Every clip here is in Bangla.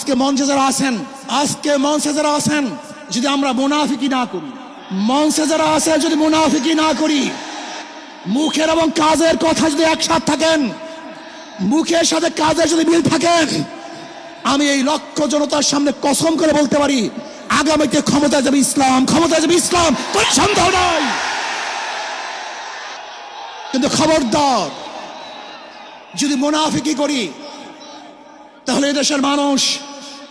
আজকে মঞ্চে যারা আছেন, আজকে মঞ্চে যারা আছেন, যদি আমরা মুনাফিকি না করি, মঞ্চে যারা আছে, যদি মুনাফিকি না করি, মুখের এবং কাজের কথা যদি একসাথ থাকেন, মুখের সাথে কাজের যদি মিল থাকেন, আমি এই লক্ষ জনতার সামনে কসম করে বলতে পারি, আগামীতে ক্ষমতায় যাবে ইসলাম ক্ষমতা যাবে ইসলাম সন্দেহ নাই। কিন্তু খবরদার, যদি মুনাফিকি করি, তাহলে এদেশের মানুষ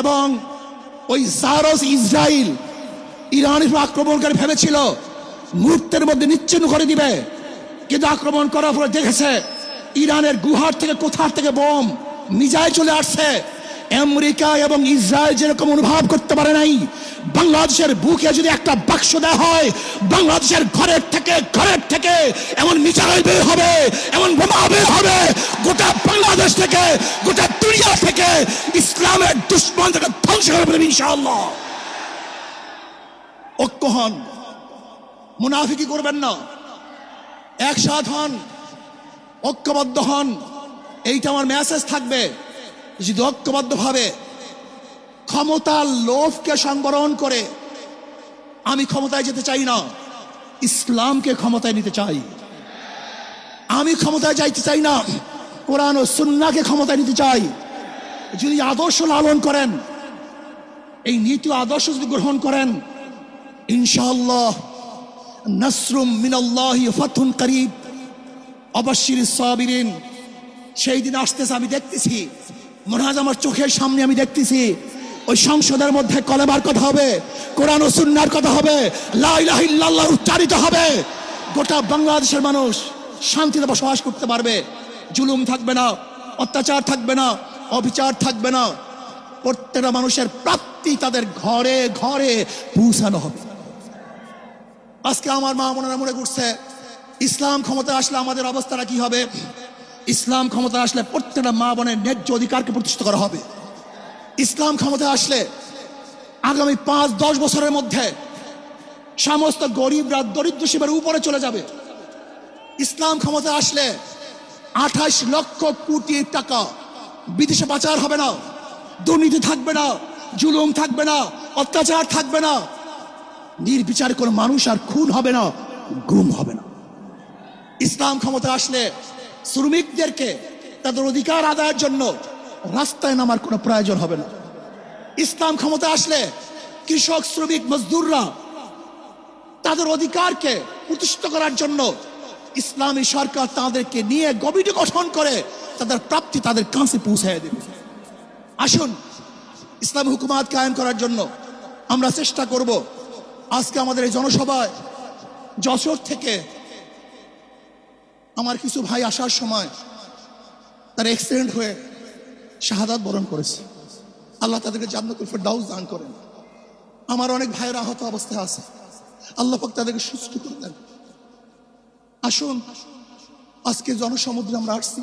এবং ওই সারস ইসরায়েল ইরানের উপর আক্রমণ করে ভেবেছিল, মুহূর্তের মধ্যে নিচ্ছিন্ন করে দিবে। কিন্তু আক্রমণ করার পরে দেখেছে, ইরানের গুহার থেকে কোথার থেকে বোম, মিজাইল চলে আসছে। আমেরিকা এবং ইসরায়েল যেরকম অনুভব করতে পারে নাই, বাংলাদেশের বুকে যদি একটা বাক্স দেওয়া হয়, বাংলাদেশের ঘরের থেকে ঘরের থেকে এমন মিসাইল বের হবে, এমন বোমা বের হবে, গোটা বাংলাদেশ থেকে ইসলামের দুশ্মন থেকে ধ্বংস করে ফেলবে ইনশাআল্লাহ। ঐক্য হন। মুনাফিকি করবেন না। একসাথ হন। ঐক্যবদ্ধ হন। এইটা আমার মেসেজ থাকবে। যদি ঐক্যবদ্ধভাবে ক্ষমতার লোভকে সংবরণ করে, আমি ক্ষমতায় যেতে চাই না। ইসলামকে ক্ষমতায় নিতে চাই। আমি ক্ষমতায় যাইতে চাই না। কোরআন ও সুন্নাকে ক্ষমতায় নিতে চাই। যদি আদর্শ লালন করেন, এই নীতি আদর্শ যদি গ্রহণ করেন, ইনশাআল্লাহ নসরুম মিনাল্লাহি ফাতুন করিব অবশ্যির সাবিরিন, সেই দিন আসতেছে, আমি দেখতেছি যে আমার চোখের সামনে আমি দেখতেছি, ওই সংসদের মধ্যে কলেবার কথা হবে, কোরআন ও সুন্নার কথা হবে, লা ইলাহা ইল্লাল্লাহ উচ্চারিত হবে, গোটা বাংলাদেশের মানুষ শান্তিতে বসবাস করতে পারবে, জুলুম থাকবে না, অত্যাচার থাকবে না অবিচার থাকবে না। প্রত্যেকটা মানুষের প্রাপ্তি তাদের ঘরে ঘরে পৌঁছানো হবে। আজকে আমার মা বোনেরা মনে করছে, ইসলাম ক্ষমতা আসলে আমাদের অবস্থাটা কি হবে? ইসলাম ক্ষমতা আসলে প্রত্যেকটা মা বোনের ন্যায্য অধিকারকে প্রতিষ্ঠিত করা হবে। ইসলাম ক্ষমতা আসলে আগামী পাঁচ, দশ বছরের মধ্যে সমস্ত গরিবরা দরিদ্র শিবের উপরে চলে যাবে। ইসলাম ক্ষমতা আসলে আঠাশ লক্ষ কোটি টাকা বিদেশে পাচার হবে না। দুর্নীতি থাকবে না, জুলুম থাকবে না, অত্যাচার থাকবে না। নির্বিচার কোনো মানুষ আর খুন হবে না, গুম হবে না। ইসলাম ক্ষমতা আসলে শ্রমিকদেরকে তাদের অধিকার আদায়ের জন্য রাস্তায় নামার কোনো প্রয়োজন হবে না। ইসলাম ক্ষমতা আসলে কৃষক, শ্রমিক, মজদুররা তাদের অধিকারকে প্রতিষ্ঠিত করার জন্য ইসলামী সরকার তাদেরকে নিয়ে কমিটি গঠন করে তাদের প্রাপ্তি তাদের কাছে পৌঁছায় দেবে। আসুন, ইসলাম হুকুমাত কায়েম করার জন্য আমরা চেষ্টা করব। আজকে আমাদের এই জনসভায় যশোর থেকে আমার কিছু ভাই আসার সময় তার অ্যাক্সিডেন্ট হয়ে শাহাদাত বরণ করেছে। আল্লাহ তাদেরকে জান্নাতুল ফেরদাউস দান করেন। আমার অনেক ভাইয়ের আহত অবস্থায় আছে। আল্লাহ পাক তাদেরকে সুস্থ করে দেন। আসুন, আজকে জনসমুদ্রে আমরা আসছি।